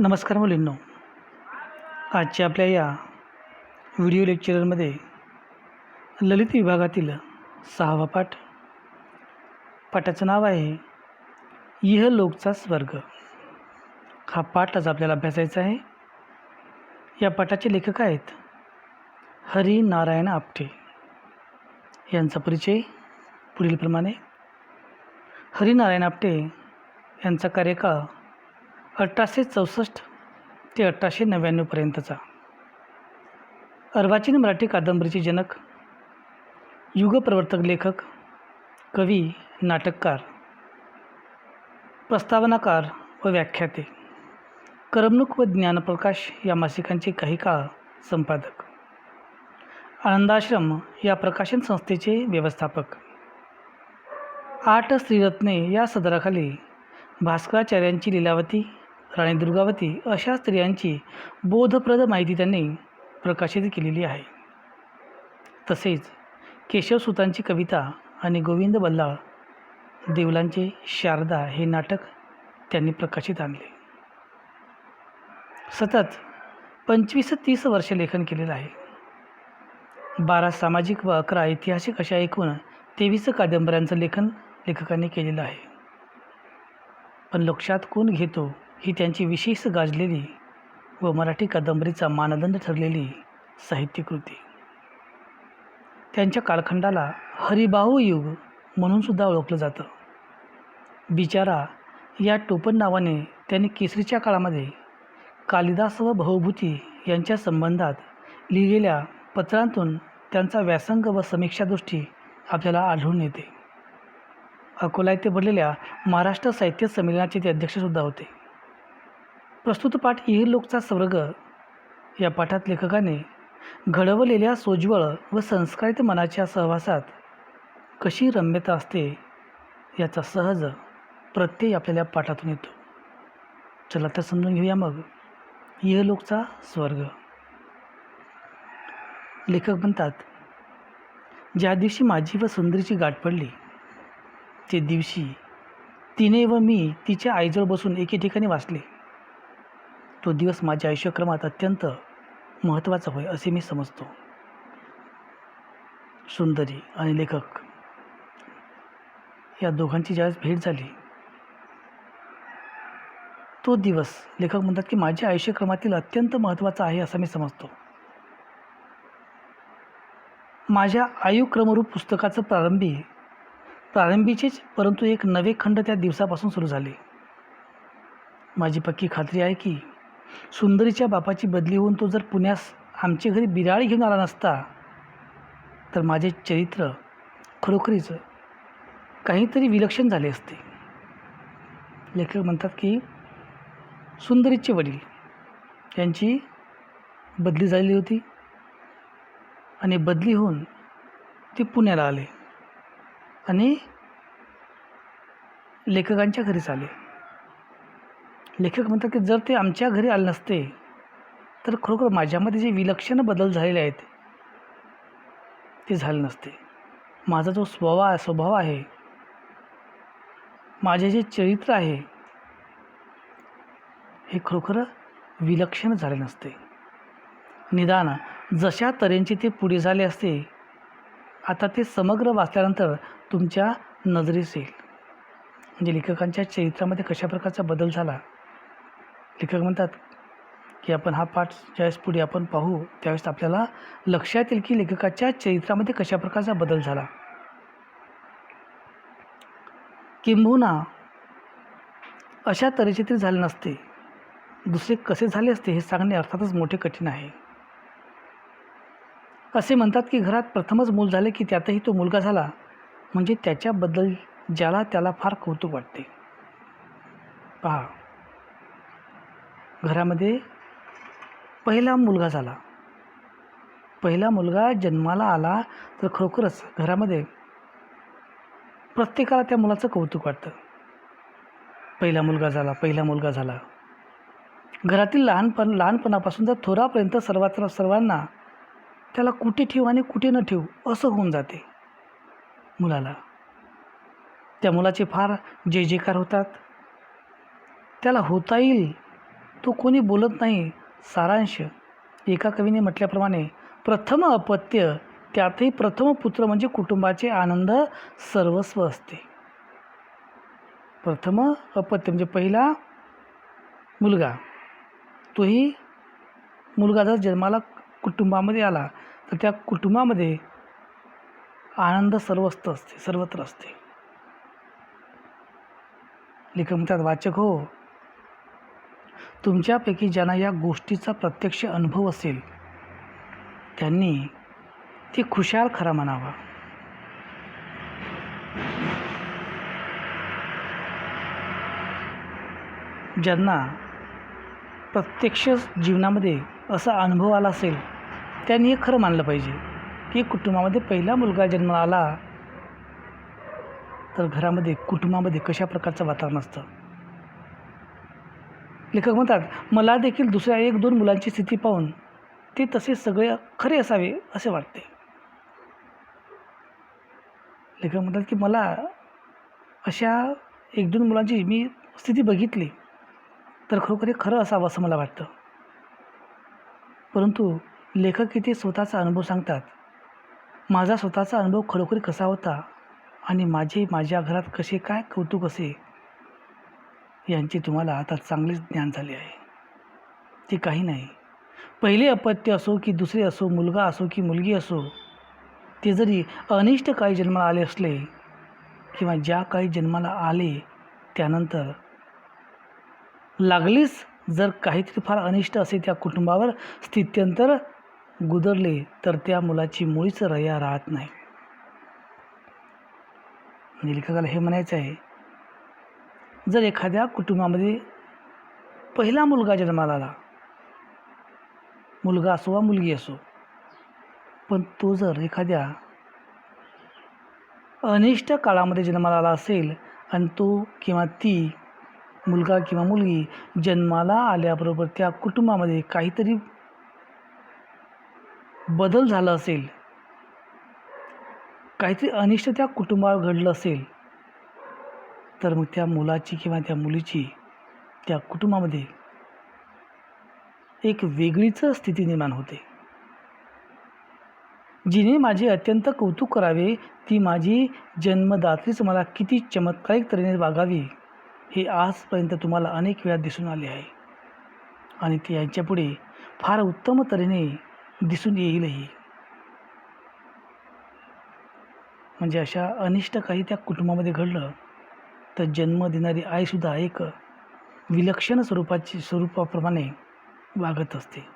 नमस्कार मुलींनो. आजच्या आपल्या या व्हिडिओ लेक्चरमध्ये ललित विभागातील सहावा पाठ पाठाचं नाव आहे इहलोकचा स्वर्ग. हा पाठ आज आपल्याला अभ्यासायचा आहे. या पाठाचे लेखक आहेत हरी नारायण आपटे. यांचा परिचय पुढीलप्रमाणे. हरिनारायण आपटे यांचा कार्यकाळ अठराशे चौसष्ट ते अठराशे नव्याण्णवपर्यंतचा अर्वाचीन मराठी कादंबरीचे जनक युगप्रवर्तक लेखक कवी नाटककार प्रस्तावनाकार व व्याख्याते करमणूक व ज्ञानप्रकाश या मासिकांचे काही काळ संपादक. आनंदाश्रम या प्रकाशन संस्थेचे व्यवस्थापक. आठ स्त्रीरत्ने या सदराखाली भास्कराचार्यांची लीलावती राणी दुर्गावती अशा स्त्रियांची बोधप्रद माहिती त्यांनी प्रकाशित केलेली आहे. तसेच केशवसुतांची कविता आणि गोविंद बल्लाळ देवलांचे शारदा हे नाटक त्यांनी प्रकाशित आणले. सतत पंचवीस तीस वर्ष लेखन केलेलं आहे. बारा सामाजिक व अकरा ऐतिहासिक अशा एकूण तेवीस कादंबऱ्यांचं लेखन लेखकांनी केलेलं आहे. पण लक्षात कोण घेतो ही त्यांची विशेष गाजलेली व मराठी कादंबरीचा मानदंड ठरलेली साहित्यकृती. त्यांच्या कालखंडाला हरिबाहू युग म्हणूनसुद्धा ओळखलं जातं. बिचारा या टोपण नावाने त्यांनी केसरीच्या काळामध्ये कालिदास व भाऊभूती यांच्या संबंधात लिहिलेल्या पत्रांतून त्यांचा व्यासंग व समीक्षादृष्टी आपल्याला आढळून येते. अकोला येथे भरलेल्या महाराष्ट्र साहित्य संमेलनाचे ते अध्यक्षसुद्धा होते. प्रस्तुत पाठ इहलोकचा स्वर्ग. या पाठात लेखकाने घडवलेल्या सोज्वळ व संस्कारित मनाच्या सहवासात कशी रम्यता असते याचा सहज प्रत्यय आपल्याला पाठातून येतो. चला तर समजून घेऊया मग इहलोकचा स्वर्ग. लेखक म्हणतात ज्या दिवशी माझी व सुंदरीची गाठ पडली ते दिवशी तिने व मी तिच्या आईजवळ बसून एके ठिकाणी वाचले. तो दिवस माझ्या आयुष्यक्रमात अत्यंत महत्त्वाचा होय असे मी समजतो. सुंदरी आणि लेखक या दोघांची ज्यावेळेस भेट झाली तो दिवस लेखक म्हणतात की माझ्या आयुष्यक्रमातील अत्यंत महत्त्वाचा आहे असं मी समजतो. माझ्या आयुक्रमरूप पुस्तकाचं प्रारंभी प्रारंभीचेच परंतु एक नवे खंड त्या दिवसापासून सुरू झाले. माझी पक्की खात्री आहे की सुंदरीच्या बापाची बदली होऊन तो जर पुण्यास आमच्या घरी बिराळी घेऊन आला नसता तर माझे चरित्र खरोखरीच काहीतरी विलक्षण झाले असते. लेखक म्हणतात की सुंदरीचे वडील यांची बदली झालेली होती आणि बदली होऊन ते पुण्याला आले आणि लेखकांच्या घरीच आले. लेखक म्हणतात की जर ते आमच्या घरी आले नसते तर खरोखर माझ्यामध्ये जे विलक्षण बदल झालेले आहेत ते झाले नसते. माझा जो स्वभाव स्वभाव आहे माझे जे चरित्र आहे हे खरोखर विलक्षण झाले नसते. निदान जशा तऱ्हेंचे ते पुढे झाले असते आता ते समग्र वाचल्यानंतर तुमच्या नजरेस येईल. म्हणजे लेखकांच्या चरित्रामध्ये कशा प्रकारचा बदल झाला? लेखक म्हणतात की आपण हा पाठ ज्यावेळेस पुढे आपण पाहू त्यावेळेस आपल्याला लक्षात येईल की लेखकाच्या चरित्रामध्ये कशा प्रकारचा बदल झाला. किंबहुना अशा तऱ्हेचे तरी झाले नसते. दुसरे कसे झाले असते हे सांगणे अर्थातच मोठे कठीण आहे. असे म्हणतात की घरात प्रथमच मूल झाले की त्यातही तो मुलगा झाला म्हणजे त्याच्याबद्दल ज्याला त्याला फार कौतुक वाटते. पहा. घरामध्ये पहिला मुलगा झाला. पहिला मुलगा जन्माला आला तर खरोखरच घरामध्ये प्रत्येकाला त्या मुलाचं कौतुक वाटतं. पहिला मुलगा झाला पहिला मुलगा झाला. घरातील लहानपण लहानपणापासून तर थोरापर्यंत सर्वात सर्वांना त्याला कुठे ठेवू आणि कुठे न ठेवू असं होऊन जाते मुलाला. त्या मुलाचे फार जय जयकार होतात त्याला होता येईल तो कोणी बोलत नाही? सारांश. एका कवीने म्हटल्याप्रमाणे प्रथम अपत्य त्यातही प्रथम पुत्र म्हणजे कुटुंबाचे आनंद सर्वस्व असते. प्रथम अपत्य म्हणजे पहिला मुलगा. तोही मुलगा जर जन्माला कुटुंबामध्ये आला तर त्या कुटुंबामध्ये आनंद सर्वस्त असते सर्वत्र असते. लेखक म्हणतात वाचक हो तुमच्यापैकी ज्यांना या गोष्टीचा प्रत्यक्ष अनुभव असेल त्यांनी ती खुशाल खरा म्हणावा. ज्यांना प्रत्यक्ष जीवनामध्ये असा अनुभव आला असेल त्यांनी हे खरं मानलं पाहिजे की कुटुंबामध्ये पहिला मुलगा जन्माला आला तर घरामध्ये कुटुंबामध्ये कशा प्रकारचं वातावरण असतं? लेखक म्हणतात मला देखील दुसऱ्या एक दोन मुलांची स्थिती पाहून ते तसे सगळे खरे असावे असे वाटते. लेखक म्हणतात की मला अशा एक दोन मुलांची मी स्थिती बघितली तर खरोखर हे खरं असावं असं मला वाटतं. परंतु लेखक इथे स्वतःचा अनुभव सांगतात माझा स्वतःचा अनुभव खरोखरी कसा होता आणि माझे माझ्या घरात कसे काय कौतुक असे यांचे तुम्हाला आता चांगलेच ज्ञान झाले आहे. ते काही नाही. पहिले अपत्य असो की दुसरे असो मुलगा असो की मुलगी असो ते जरी अनिष्ट काही जन्माला आले असले किंवा ज्या काही जन्माला आले त्यानंतर लागलीच जर काहीतरी फार अनिष्ट असे त्या कुटुंबावर स्थित्यंतर गुदरले तर त्या मुलाची मुळीच रया राहत नाही. म्हणजे लेखकाला हे म्हणायचं आहे जर एखाद्या कुटुंबामध्ये पहिला मुलगा जन्माला आला मुलगा असो वा मुलगी असो पण तो जर एखाद्या अनिष्ट काळामध्ये जन्माला आला असेल आणि तो किंवा ती मुलगा किंवा मुलगी जन्माला आल्याबरोबर त्या कुटुंबामध्ये काहीतरी बदल झाला असेल काहीतरी अनिष्ट त्या कुटुंबावर घडलं असेल तर मग त्या मुलाची किंवा त्या मुलीची त्या कुटुंबामध्ये एक वेगळीच स्थिती निर्माण होते. जिने माझे अत्यंत कौतुक करावे ती माझी जन्मदात्रीच मला किती चमत्कारिक तऱ्हेने वागावी हे आजपर्यंत तुम्हाला अनेक वेळा दिसून आले आहे. आणि ते यांच्यापुढे फार उत्तम तऱ्हेने दिसून येईलही. म्हणजे अशा अनिष्ट काही त्या कुटुंबामध्ये घडलं तर जन्म देणारी आईसुद्धा एक विलक्षण स्वरूपाची स्वरूपाप्रमाणे वागत असते.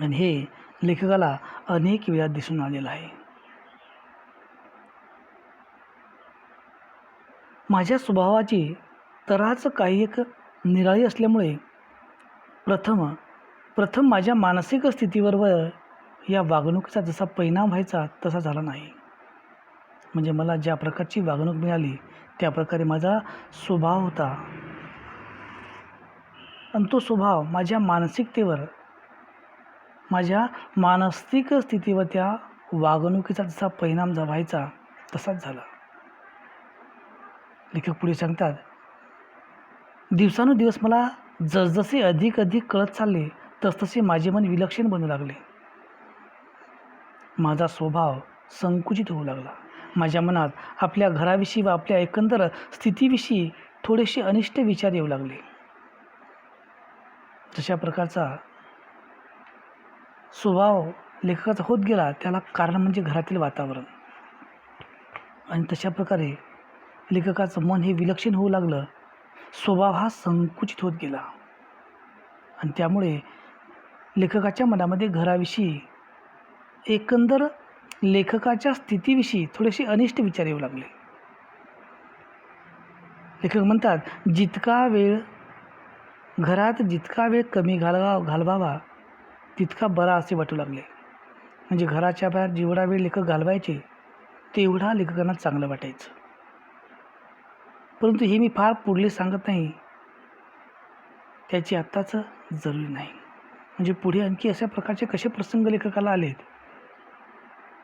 आणि हे लेखकाला अनेक वेळा दिसून आलेलं आहे. माझ्या स्वभावाची तराच काही एक निराळी असल्यामुळे प्रथम प्रथम माझ्या मानसिक स्थितीवर व या वागणुकीचा जसा परिणाम व्हायचा तसा झाला नाही. म्हणजे मला ज्या प्रकारची वागणूक मिळाली त्या प्रकारे माझा स्वभाव होता. आणि तो स्वभाव माझ्या मानसिकतेवर माझ्या मानसिक स्थितीवर त्या वागणुकीचा जसा परिणाम जा व्हायचा तसाच झाला. लेखक पुढे सांगतात दिवसानुदिवस मला जसजसे अधिक अधिक कळत चालले तसतसे माझे मन विलक्षण बनू लागले. माझा स्वभाव संकुचित होऊ लागला. माझ्या मनात आपल्या घराविषयी व आपल्या एकंदर स्थितीविषयी थोडेसे अनिष्ट विचार येऊ लागले. जशा प्रकारचा स्वभाव लेखकाचा होत गेला त्याला कारण म्हणजे घरातील वातावरण. आणि तशा प्रकारे लेखकाचं मन हे विलक्षण होऊ लागलं. स्वभाव हा संकुचित होत गेला. आणि त्यामुळे लेखकाच्या मनामध्ये घराविषयी एकंदर लेखकाच्या स्थितीविषयी थोडेसे अनिष्ट विचार येऊ लागले. लेखक म्हणतात जितका वेळ घरात जितका वेळ कमी घालवा घालवावा तितका बरा असे वाटू लागले. म्हणजे घराच्या बाहेर जेवढा वेळ लेखक घालवायचे तेवढा लेखकांना चांगलं वाटायचं. परंतु हे मी फार पुढले सांगत नाही. त्याची आत्ताच जरुरी नाही. म्हणजे पुढे आणखी अशा प्रकारचे कसे प्रसंग लेखकाला आलेत?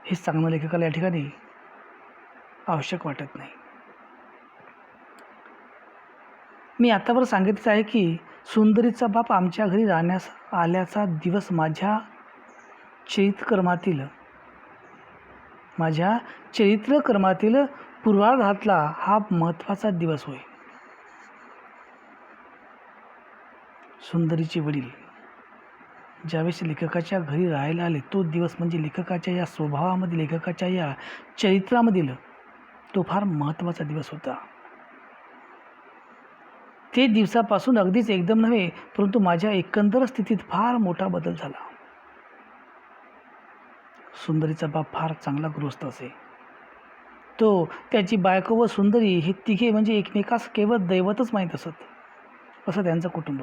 हे सांगणं लेखकाला या ठिकाणी आवश्यक वाटत नाही. मी आत्तावर सांगितलं आहे की सुंदरीचा बाप आमच्या घरी राहण्यास आल्याचा दिवस माझ्या चरित्रकर्मातील माझ्या चरित्रकर्मातील पूर्वार्धातला हा महत्त्वाचा दिवस होय. सुंदरीचे वडील ज्यावेळेस लेखकाच्या घरी राहायला आले तो दिवस म्हणजे लेखकाच्या या स्वभावामध्ये लेखकाच्या या चरित्रामधील तो फार महत्त्वाचा दिवस होता. ते दिवसापासून अगदीच एकदम नव्हे परंतु माझ्या एकंदर स्थितीत फार मोठा बदल झाला. सुंदरीचा बाप फार चांगला गृहस्थ असे. तो त्याची बायको व सुंदरी हे तिघे म्हणजे एकमेकास केवळ दैवतच माहीत असत असं त्यांचं कुटुंब.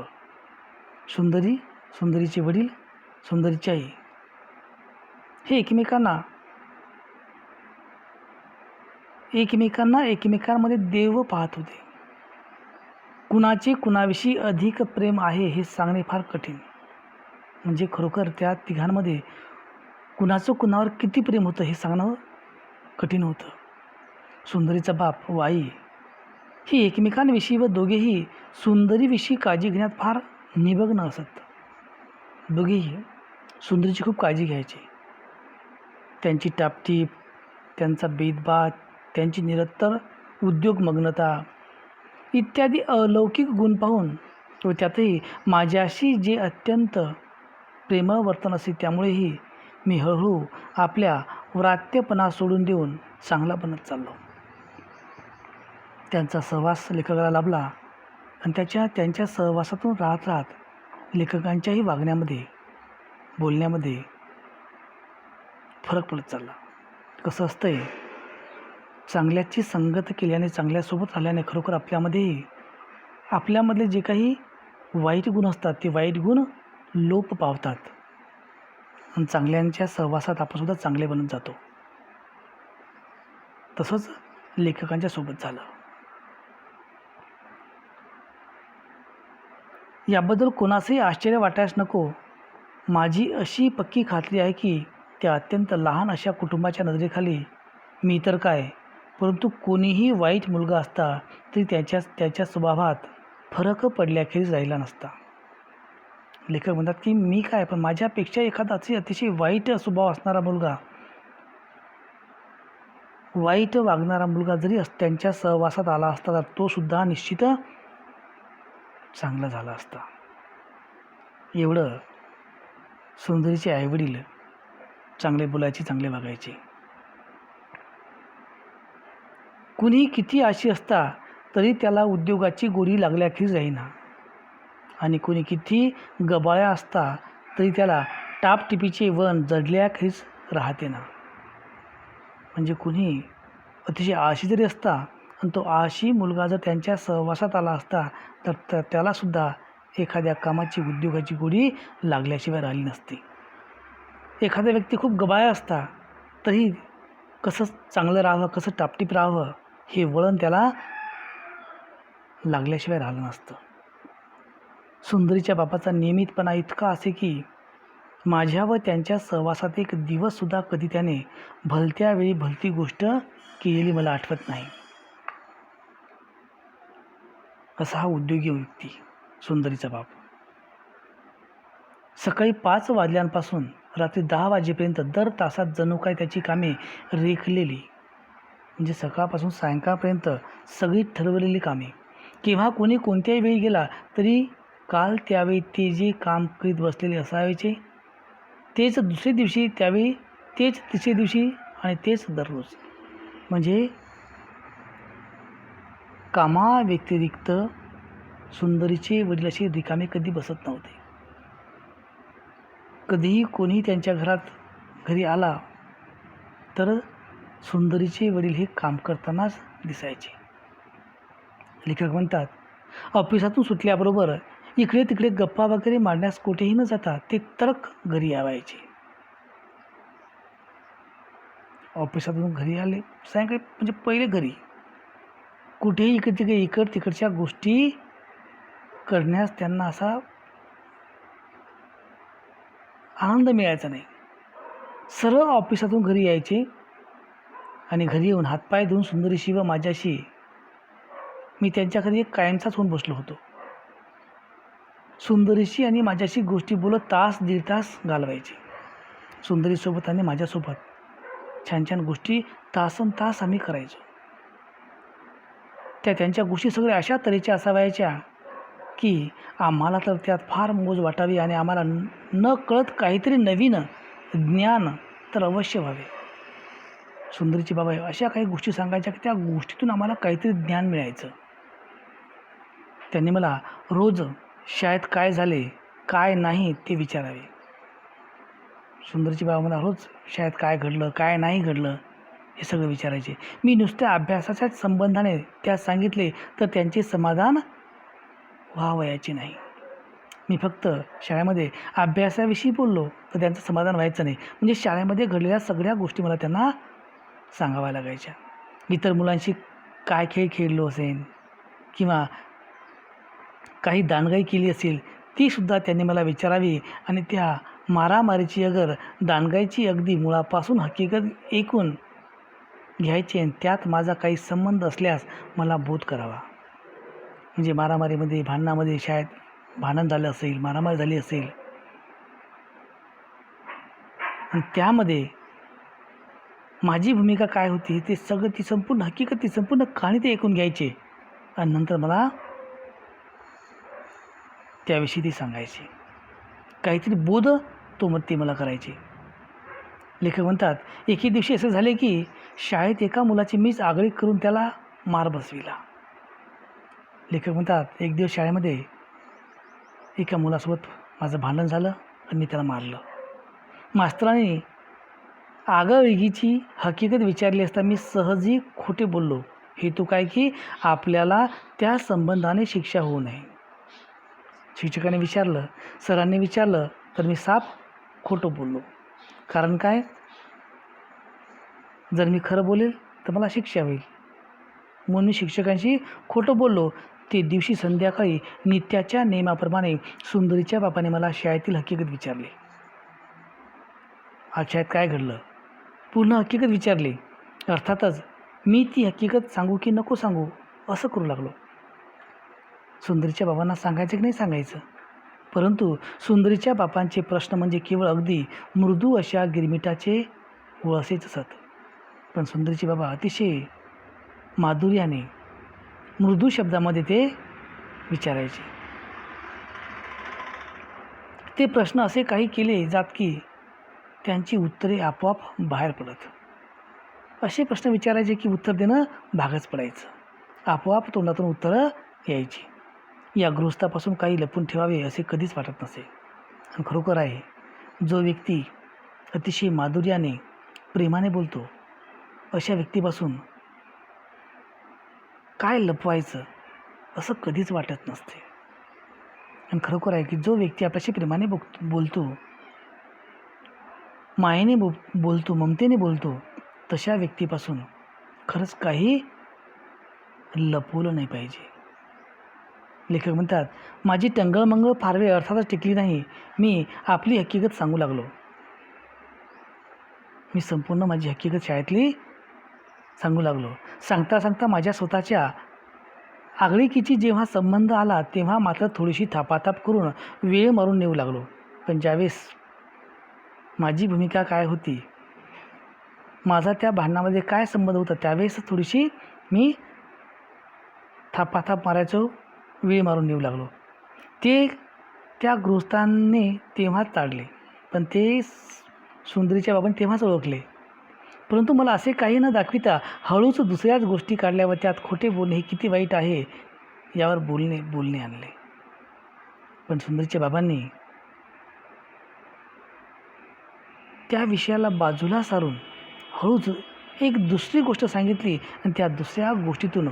सुंदरी सुंदरीचे वडील सुंदरीची आई. हे एकमेकांना एकमेकांना एकमेकांमध्ये देव पाहत होते. कुणाचे कुणाविषयी अधिक प्रेम आहे हे सांगणे फार कठीण. म्हणजे खरोखर त्या तिघांमध्ये कुणाचं कुणावर किती प्रेम होतं हे सांगणं कठीण होतं. सुंदरीचा बाप व आई ही एकमेकांविषयी व दोघेही सुंदरीविषयी काळजी घेण्यात फार निमग्न असत. दोघेही सुंदरीची खूप काळजी घ्यायची. त्यांची टापटीप त्यांचा भेदभाव त्यांची निरंतर उद्योगमग्नता इत्यादी अलौकिक गुण पाहून व त्यातही माझ्याशी जे अत्यंत प्रेमळ वर्तन असे त्यामुळेही मी हळूहळू आपल्या व्रात्यपणा सोडून देऊन चांगला बनत चाललो. त्यांचा सहवास लेखकाला लाभला आणि त्याच्या त्यांच्या सहवासातून राहत राहत लेखकांच्याही वागण्यामध्ये बोलण्यामध्ये फरक पडत चालला. कसं असतंय चांगल्याची संगत केल्याने चांगल्यासोबत आल्याने खरोखर आपल्यामध्येही आपल्यामधले जे काही वाईट गुण असतात ते वाईट गुण लोप पावतात. आणि चांगल्यांच्या सहवासात आपणसुद्धा चांगले बनत जातो. तसंच लेखकांच्या सोबत झालं. याबद्दल कोणासही आश्चर्य वाटायच नको. माझी अशी पक्की खात्री आहे की त्या अत्यंत लहान अशा कुटुंबाच्या नजरेखाली मी तर काय? परंतु कोणीही वाईट मुलगा असता तरी त्याच्या त्याच्या स्वभावात फरक पडल्याखेरीज राहिला नसता. लेखक म्हणतात की मी काय? पण माझ्यापेक्षा एखादा अतिशय अतिशय वाईट स्वभाव असणारा मुलगा वाईट वागणारा मुलगा जरी त्यांच्या सहवासात आला असता तर तो सुद्धा निश्चित चांगला झाला असता. एवढं सुंदरीचे आईवडील चांगले बोलायचे चांगले वागायचे. कुणी किती आशी असता तरी त्याला उद्योगाची गोडी लागल्याखेरीज राहीना आणि कुणी किती गबाळ्या असता तरी त्याला टापटिपीचे वन जडल्याखेरीज राहते ना म्हणजे कुणी अतिशय आशी जरी असता आणि तो आशी मुलगा जर त्यांच्या सहवासात आला असता तर त त्यालासुद्धा एखाद्या कामाची उद्योगाची गोडी लागल्याशिवाय राहिली नसती. एखादा व्यक्ती खूप गबाया असता तरी कसं चांगलं राहावं कसं टापटीप राहावं हे वळण त्याला लागल्याशिवाय राहिलं नसतं. सुंदरीच्या बापाचा नियमितपणा इतका असे की माझ्या व त्यांच्या सहवासात एक दिवससुद्धा कधी त्याने भलत्या वेळी भलती गोष्ट केलेली मला आठवत नाही. असा हा उद्योगी व्यक्ती सुंदरीचा बाप. सकाळी पाच वाजल्यांपासून रात्री दहा वाजेपर्यंत दर तासात जणू काय त्याची कामे रेखलेली. म्हणजे सकाळपासून सायंकाळपर्यंत सगळी ठरवलेली कामे. केव्हा कोणी कोणत्याही वेळी गेला तरी काल त्यावेळी ते जे काम करीत बसलेले असावायचे तेच दुसऱ्या दिवशी त्यावेळी तेच तिसऱ्या दिवशी आणि तेच दररोज. म्हणजे कामाव्यतिरिक्त सुंदरीचे वडील असे रिकामे कधी बसत नव्हते. कधीही कोणी त्यांच्या घरात घरी आला तर सुंदरीचे वडील हे काम करतानाच दिसायचे. लेखक म्हणतात ऑफिसातून सुटल्याबरोबर इकडे तिकडे गप्पा वगैरे मारण्यास कुठेही न जाता ते तडक घरी यावायचे. ऑफिसातून घरी आले? सायंकाळी म्हणजे पहिले घरी? कुठेही इकडे तिकडे इकड तिकडच्या गोष्टी करण्यास त्यांना असा आनंद मिळायचा नाही. सरळ ऑफिसातून घरी यायचे आणि घरी येऊन हातपाय धुवून सुंदरीशी व माझ्याशी मी त्यांच्या घरी एक कायमचाच होऊन बसलो होतो. सुंदरीशी आणि माझ्याशी गोष्टी बोलत तास दीड तास घालवायचे. सुंदरीसोबत आणि माझ्यासोबत छान छान गोष्टी तासन तास आम्ही करायचो. त्या त्यांच्या गोष्टी सगळ्या अशा तऱ्हेच्या असावायच्या की आम्हाला तर त्यात फार मोज वाटावी आणि आम्हाला न कळत काहीतरी नवीन ज्ञान तर अवश्य व्हावे. सुंदरीची बाबा अशा काही गोष्टी सांगायच्या की त्या गोष्टीतून आम्हाला काहीतरी ज्ञान मिळायचं. त्यांनी मला रोज शाळेत काय झाले काय नाही ते विचारावे. सुंदरची बाबा मला रोज शाळेत काय घडलं काय नाही घडलं हे सगळं विचारायचे. मी नुसत्या अभ्यासाच्याच संबंधाने त्या सांगितले तर त्यांचे समाधान व्हावयाचे नाही. मी फक्त शाळेमध्ये अभ्यासाविषयी बोललो तर त्यांचं समाधान व्हायचं नाही. म्हणजे शाळेमध्ये घडलेल्या सगळ्या गोष्टी मला त्यांना सांगाव्या लागायच्या. इतर मुलांशी काय खेळ खेळलो असेल किंवा काही दानगाई केली असेल तीसुद्धा त्यांनी मला विचारावी आणि त्या मारामारीची अगर दानगाईची अगदी मुळापासून हकीकत ऐकून घ्यायचे आणि त्यात माझा काही संबंध असल्यास मला बोध करावा. म्हणजे मारामारीमध्ये भांडणामध्ये शाळेत भांडण झालं असेल मारामारी झाली असेल. आणि त्यामध्ये माझी भूमिका काय होती ते सगळं ती संपूर्ण हकीकत ती संपूर्ण कहाणी ते ऐकून घ्यायचे. आणि नंतर मला त्याविषयी ती सांगायची. काहीतरी बोध तो मग ते मला करायचे. लेखक म्हणतात एके दिवशी असं झाले की शाळेत एका मुलाची मीच आगळी करून त्याला मार बसविला. लेखक म्हणतात एक दिवस शाळेमध्ये एका मुलासोबत माझं भांडण झालं आणि मी त्याला मारलं. मास्तराने आगळवेगीची हकीकत विचारली असता मी सहजी खोटे बोललो. हेतू काय की आपल्याला त्या संबंधाने शिक्षा होऊ नये. शिक्षकाने विचारलं सरांनी विचारलं तर मी साप खोटं बोललो. कारण काय? जर मी खरं बोलेल तर मला शिक्षा होईल. म्हणून मी शिक्षकांशी खोटं बोललो ते दिवशी संध्याकाळी नित्याच्या नियमाप्रमाणे सुंदरीच्या बापाने मला शाळेतील हकीकत विचारली. आज शाळेत काय घडलं? पूर्ण हकीकत विचारली. अर्थातच मी ती हकीकत सांगू की नको सांगू असं करू लागलो. सुंदरीच्या बाबांना सांगायचं की नाही सांगायचं? परंतु सुंदरीच्या बापांचे प्रश्न म्हणजे केवळ अगदी मृदू अशा गिरमिटाचे वळसेच असत. पण सुंदरीचे बाबा अतिशय माधुर्याने मृदू शब्दामध्ये ते विचारायचे. ते प्रश्न असे काही केले जात की त्यांची उत्तरे आपोआप बाहेर पडत. असे प्रश्न विचारायचे की उत्तर देणं भागच पडायचं. आपोआप तोंडातून उत्तरं यायची. या गृहस्थापासून काही लपून ठेवावे असे कधीच वाटत नसे. आणि खरोखर आहे जो व्यक्ती अतिशय माधुर्याने प्रेमाने बोलतो अशा व्यक्तीपासून काय लपवायचं असं कधीच वाटत नसते. आणि खरोखर आहे की जो व्यक्ती आपल्याशी प्रेमाने बोक बोलतो मायेने बो बोलतो ममतेने बोलतो तशा व्यक्तीपासून खरंच काही लपवलं नाही पाहिजे. लेखक म्हणतात माझी टंगळमंगळ फार वेळ अर्थातच टिकली नाही. मी आपली हकीकत सांगू लागलो. मी संपूर्ण माझी हकीकत शाळेतली सांगू लागलो. सांगता सांगता माझ्या स्वतःच्या आगळीकीची जेव्हा संबंध आला तेव्हा मात्र थोडीशी थापाथाप करून वेळ मारून नेऊ लागलो. पण ज्यावेळेस माझी भूमिका काय होती माझा त्या भांडणामध्ये काय संबंध होता त्यावेळेस थोडीशी मी थापाथाप मारायचो. वेळ मारून नेऊ लागलो. ते त्या गृहस्थांनी तेव्हाच ताडले पण ते सुंदरीच्या बाबांनी तेव्हाच ओळखले. परंतु मला असे काही न दाखविता हळूच दुसऱ्याच गोष्टी काढल्या व त्यात खोटे बोलणे हे किती वाईट आहे यावर बोलणे बोलणे आणले. पण सुंदरीच्या बाबांनी त्या विषयाला बाजूला सारून हळूच एक दुसरी गोष्ट सांगितली आणि त्या दुसऱ्या गोष्टीतून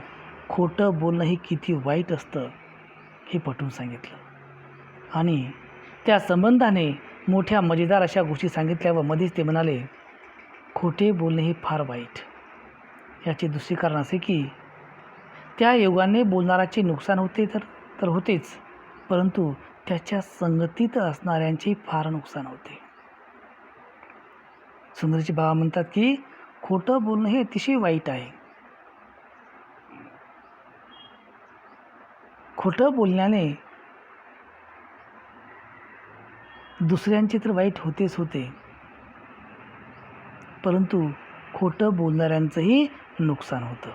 खोटं बोलणं हे किती वाईट असतं. हे पटवून सांगितलं. आणि त्या संबंधाने मोठ्या मजेदार अशा गोष्टी सांगितल्या व मध्येच ते म्हणाले खोटे बोलणे हे फार वाईट. याचे दुसरे कारण असे की त्या योगाने बोलणाऱ्याचे नुकसान होते तर तर होतेच परंतु त्याच्या संगतीत असणाऱ्यांचे फार नुकसान होते. सुंदरची बाबा म्हणतात की खोटं बोलणं हे अतिशय वाईट आहे. खोटं बोलण्याने दुसऱ्यांचे तर वाईट होतेच होते. परंतु खोटं बोलणाऱ्यांचंही नुकसान होतं.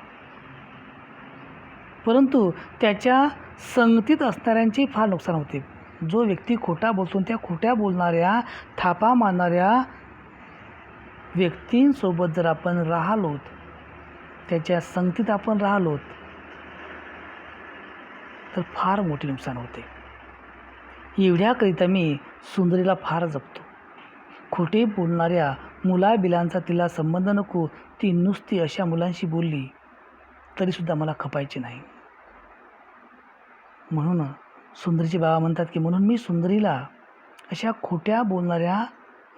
परंतु त्याच्या संगतीत असणाऱ्यांचे फार नुकसान होते. जो व्यक्ती खोटा बोलतो त्या खोट्या बोलणाऱ्या थापा मारणाऱ्या व्यक्तींसोबत जर आपण राहिलोत त्याच्या संगतीत आपण राहिलोत तर फार मोठे नुकसान होते. एवढ्याकरिता मी सुंदरीला फार जपतो. खोटे बोलणाऱ्या मुलाबिलांचा तिला संबंध नको ती नुसती अशा मुलांशी बोलली तरीसुद्धा मला खपायची नाही. म्हणून सुंदरीचे बाबा म्हणतात की म्हणून मी सुंदरीला अशा खोट्या बोलणाऱ्या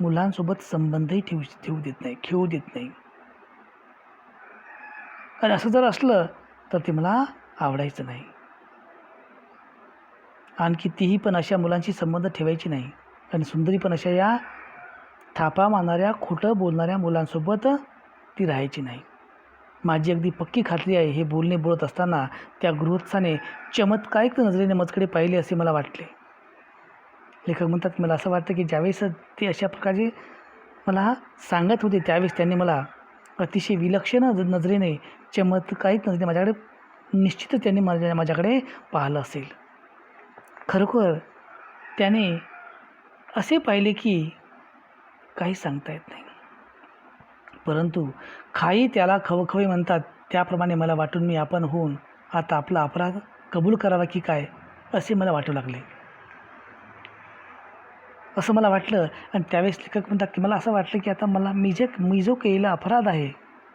मुलांसोबत संबंधही ठेवू ठेवू देत नाही खेळू देत नाही. आणि असं जर असलं तर ते मला आवडायचं नाही. आणखी तीही पण अशा मुलांशी संबंध ठेवायची नाही. आणि सुंदरी पण अशा या थापा मारणाऱ्या खोटं बोलणाऱ्या मुलांसोबत ती राहायची नाही. माझी अगदी पक्की खात्री आहे हे बोलणे बोलत असताना त्या गृहस्थाने चमत्कारिक नजरेने मजकडे पाहिले असे मला वाटले. लेखक म्हणतात मला असं वाटतं की ज्यावेळेस ते अशा प्रकारे मला सांगत होते त्यावेळेस त्यांनी मला अतिशय विलक्षण नजरेने चमत्कारिक नजरेने माझ्याकडे निश्चितच त्यांनी माझ्या माझ्याकडे पाहिलं असेल. खरोखर त्याने असे पाहिले की काही सांगता येत नाही. परंतु खाई त्याला खवखवे म्हणतात. त्याप्रमाणे मला वाटून मी आपण होऊन आता आपला अपराध कबूल करावा की काय असे मला वाटू लागले. असं मला वाटलं आणि त्यावेळेस लेखक म्हणतात की मला असं वाटलं की आता मला मी जे मी जो केलेला अपराध आहे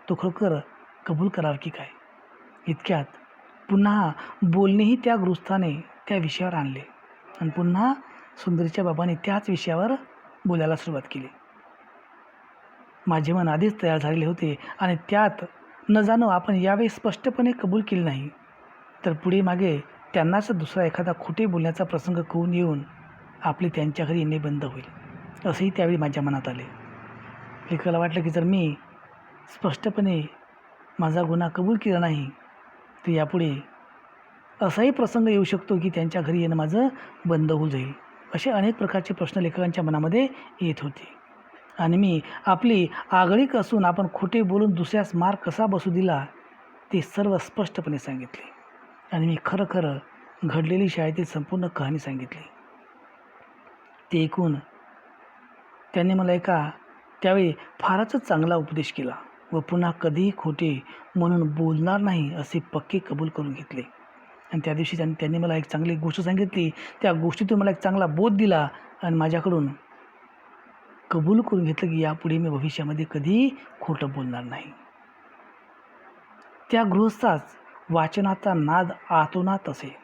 तो खरोखर कबूल करावा की काय? इतक्यात पुन्हा बोलणेही त्या गृहस्थाने त्या विषयावर आणले. आणि पुन्हा सुंदरीच्या बाबांनी त्याच विषयावर बोलायला सुरुवात केली. माझे मन आधीच तयार झालेले होते आणि त्यात न जाणो आपण यावेळी स्पष्टपणे कबूल केले नाही. तर पुढे मागे त्यांनाच दुसरा एखादा खोटे बोलण्याचा प्रसंग करून येऊन आपले त्यांच्या घरी येणे बंद होईल असंही त्यावेळी माझ्या मनात आले. लेखकाला वाटलं की जर मी स्पष्टपणे माझा गुन्हा कबूल केला नाही तर यापुढे असाही प्रसंग येऊ शकतो की त्यांच्या घरी येणं माझं बंद होऊन जाईल. असे अनेक प्रकारचे प्रश्न लेखकांच्या मनामध्ये येत होते. आणि मी आपली आगळीक असून आपण खोटे बोलून दुसऱ्यास मार कसा बसू दिला ते सर्व स्पष्टपणे सांगितले. आणि मी खरं खरं घडलेली शाळेतील संपूर्ण कहाणी सांगितली. ते ऐकून त्यांनी मला एका त्यावेळी फारच चांगला उपदेश केला व पुन्हा कधीही खोटे म्हणून बोलणार नाही असे पक्के कबूल करून घेतले. आणि त्या दिवशी त्यांनी त्यांनी मला एक चांगली गोष्ट सांगितली. त्या गोष्टीतून मला एक चांगला बोध दिला आणि माझ्याकडून कबूल करून घेतलं की यापुढे मी भविष्यामध्ये कधीही खोटं बोलणार नाही. त्या गृहस्थास वाचनाचा नाद आतोनात असे.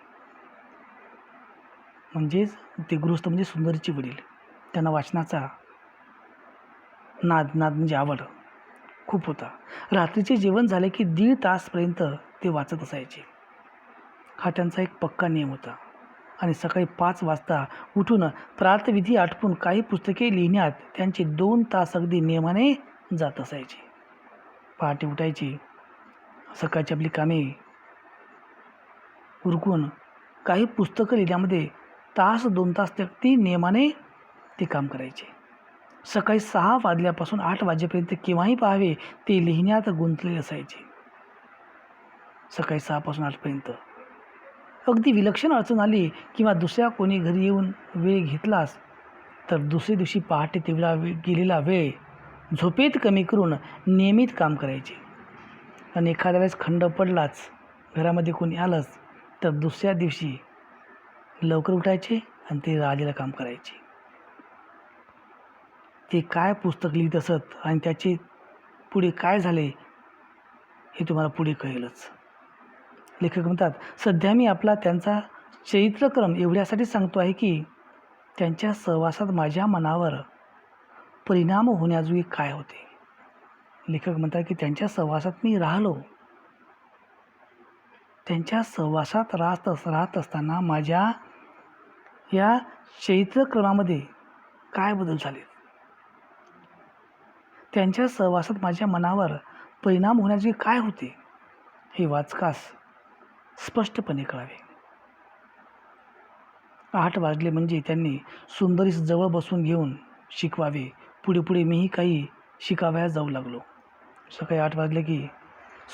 म्हणजेच ते गृहस्थ म्हणजे सुंदरीचे वडील. त्यांना वाचनाचा नाद नाद म्हणजे आवड खूप होता. रात्रीचे जेवण झाले की दीड तासपर्यंत ते वाचत असायचे. हा त्यांचा एक पक्का नियम होता. आणि सकाळी पाच वाजता उठून प्रार्थविधी आटपून काही पुस्तके लिहिण्यात त्यांचे दोन तास अगदी नियमाने जात असायचे. पहाटे उठायची. सकाळची आपली कामे. उरकून काही पुस्तकं लिहिण्यामध्ये तास दोन तास ते ती नियमाने ते काम करायचे. सकाळी सहा वाजल्यापासून आठ वाजेपर्यंत केव्हाही पाहावे ते लिहिण्यात गुंतलेले असायचे. सकाळी सहापासून आठपर्यंत. अगदी विलक्षण अडचण आली किंवा दुसऱ्या कोणी घरी येऊन वेळ घेतलास तर दुसऱ्या दिवशी पहाटे तेवढा वे गेलेला वेळ झोपेत कमी करून नियमित काम करायचे. आणि एखाद्या वेळेस खंड पडलाच घरामध्ये कोणी आलंच तर दुसऱ्या दिवशी लवकर उठायचे आणि ते राहिलेलं काम करायचे. ते काय पुस्तक लिहित असत आणि त्याचे पुढे काय झाले हे तुम्हाला पुढे कळेलच. लेखक म्हणतात सध्या मी आपला त्यांचा चरित्रक्रम एवढ्यासाठी सांगतो आहे की त्यांच्या सहवासात माझ्या मनावर परिणाम होण्याजोगी काय होते. लेखक म्हणतात की त्यांच्या सहवासात मी राहिलो. त्यांच्या सहवासात राहत अस राहत असताना माझ्या या चैत्रक्रमामध्ये काय बदल झाले? त्यांच्या सहवासात माझ्या मनावर परिणाम होण्याचे काय होते? हे वाचकास स्पष्टपणे कळावे. आठ वाजले म्हणजे त्यांनी सुंदरीस जवळ बसून घेऊन शिकवावे. पुढे पुढे मीही काही शिकावयास जाऊ लागलो. सकाळी आठ वाजले की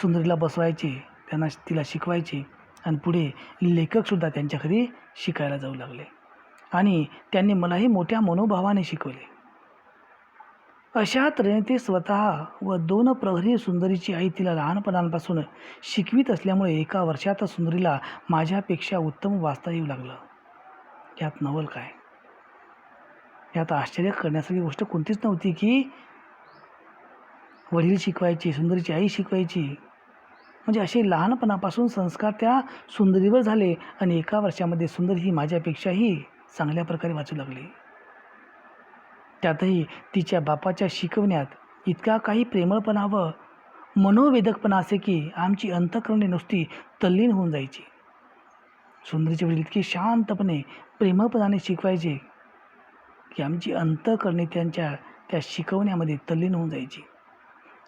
सुंदरीला बसवायचे त्यांना तिला शिकवायचे आणि पुढे लेखकसुद्धा त्यांच्या घरी शिकायला जाऊ लागले. आणि त्यांनी मलाही मोठ्या मनोभावाने शिकवले. अशा तऱ्हेने ते स्वतः व दोन प्रहरी सुंदरीची आई तिला लहानपणापासून शिकवीत असल्यामुळे एका वर्षात सुंदरीला माझ्यापेक्षा उत्तम वाचता येऊ लागलं. यात नवल काय? यात आश्चर्य करण्यासारखी गोष्ट कोणतीच नव्हती की वडील शिकवायची सुंदरीची आई शिकवायची. म्हणजे असे लहानपणापासून संस्कार त्या सुंदरीवर झाले आणि एका वर्षामध्ये सुंदरी ही माझ्यापेक्षाही चांगल्या प्रकारे वाचू लागली. त्यातही तिच्या बापाच्या शिकवण्यात इतका काही प्रेमळपणा व मनोवेदकपणा असे की आमची अंतकरणे नुसती तल्लीन होऊन जायची. सुंदरीचे वडील इतके शांतपणे प्रेमळपणाने शिकवायचे की आमची अंतकरणे त्यांच्या त्या शिकवण्यामध्ये तल्लीन होऊन जायची.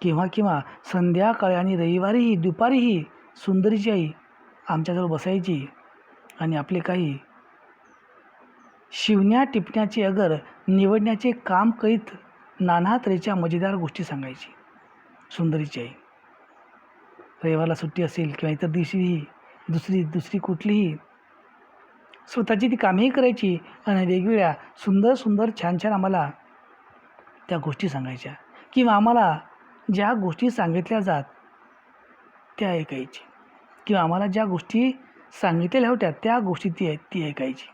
केव्हा केव्हा संध्याकाळी आणि रविवारीही दुपारीही सुंदरीची आई आमच्याजवळ बसायची आणि आपले काही शिवण्या टिपण्याचे अगर निवडण्याचे काम करीत नाना तऱ्हेच्या मजेदार गोष्टी सांगायची. सुंदरीची आई. रविवारला सुट्टी असेल किंवा इतर दिवशीही दुसरी दुसरी कुठलीही स्वतःची ती कामेही करायची आणि वेगवेगळ्या सुंदर सुंदर छान छान आम्हाला त्या गोष्टी सांगायच्या. किंवा आम्हाला ज्या गोष्टी सांगितल्या जात त्या ऐकायची. किंवा आम्हाला ज्या गोष्टी सांगितलेल्या होत्या त्या गोष्टी ती ती ऐकायची.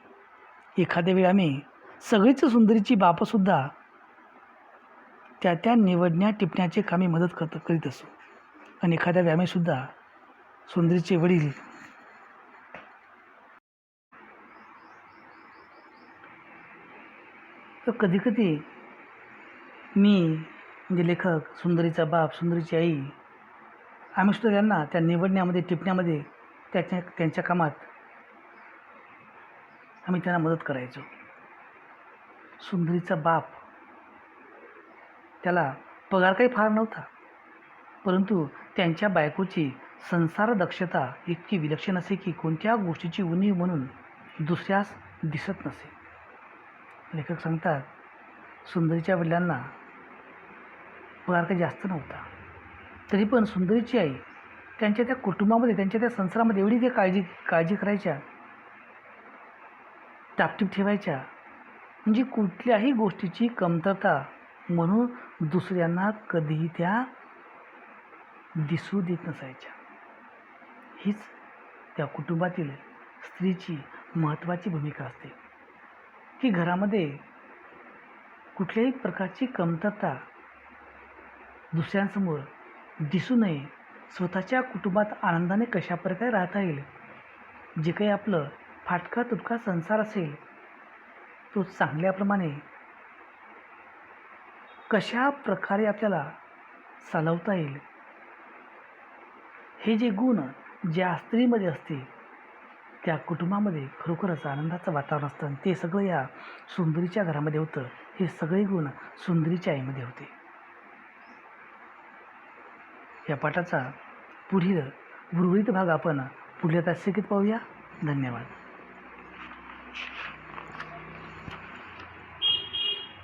एखाद्या वेळी आम्ही सगळीच सुंदरीची बापसुद्धा त्या त्या निवडण्या टिपण्याचे कामी मदत करत करीत असू. आणि एखाद्या व्यामेसुद्धा सुंदरीचे वडील तर कधीकधी मी म्हणजे लेखक सुंदरीचा बाप सुंदरीची आई आम्ही सुद्धा त्यांना त्या निवडण्यामध्ये टिपण्यामध्ये त्याच्या त्यांच्या कामात आम्ही त्यांना मदत करायचो. सुंदरीचा बाप त्याला पगार काही फार नव्हता. परंतु त्यांच्या बायकोची संसार दक्षता इतकी विलक्षण असे की कोणत्या गोष्टीची उणीव म्हणून दुसऱ्यास दिसत नसे. लेखक सांगतात सुंदरीच्या वडिलांना पगार काही जास्त नव्हता. तरी पण सुंदरीची आई त्यांच्या त्या कुटुंबामध्ये त्यांच्या त्या संसारामध्ये एवढी ते काळजी काळजी करायच्या टापटीप ठेवायच्या. म्हणजे कुठल्याही गोष्टीची कमतरता म्हणून दुसऱ्यांना कधीही त्या दिसू देत नसायच्या. हीच त्या कुटुंबातील स्त्रीची महत्त्वाची भूमिका असते. की घरामध्ये कुठल्याही प्रकारची कमतरता दुसऱ्यांसमोर दिसू नये स्वतःच्या कुटुंबात आनंदाने कशाप्रकारे राहता येईल जे काही आपलं फाटका तुटका संसार असेल तो चांगल्याप्रमाणे कशा प्रकारे आपल्याला चालवता येईल? हे जे गुण ज्या स्त्रीमध्ये असते त्या कुटुंबामध्ये खरोखरच आनंदाचं वातावरण असतं आणि ते सगळं या सुंदरीच्या घरामध्ये होतं. हे सगळे गुण सुंदरीच्या आईमध्ये होते. या पाठाचा पुढील उर्वरित भाग आपण पुढल्या तासिकेत पाहूया. धन्यवाद.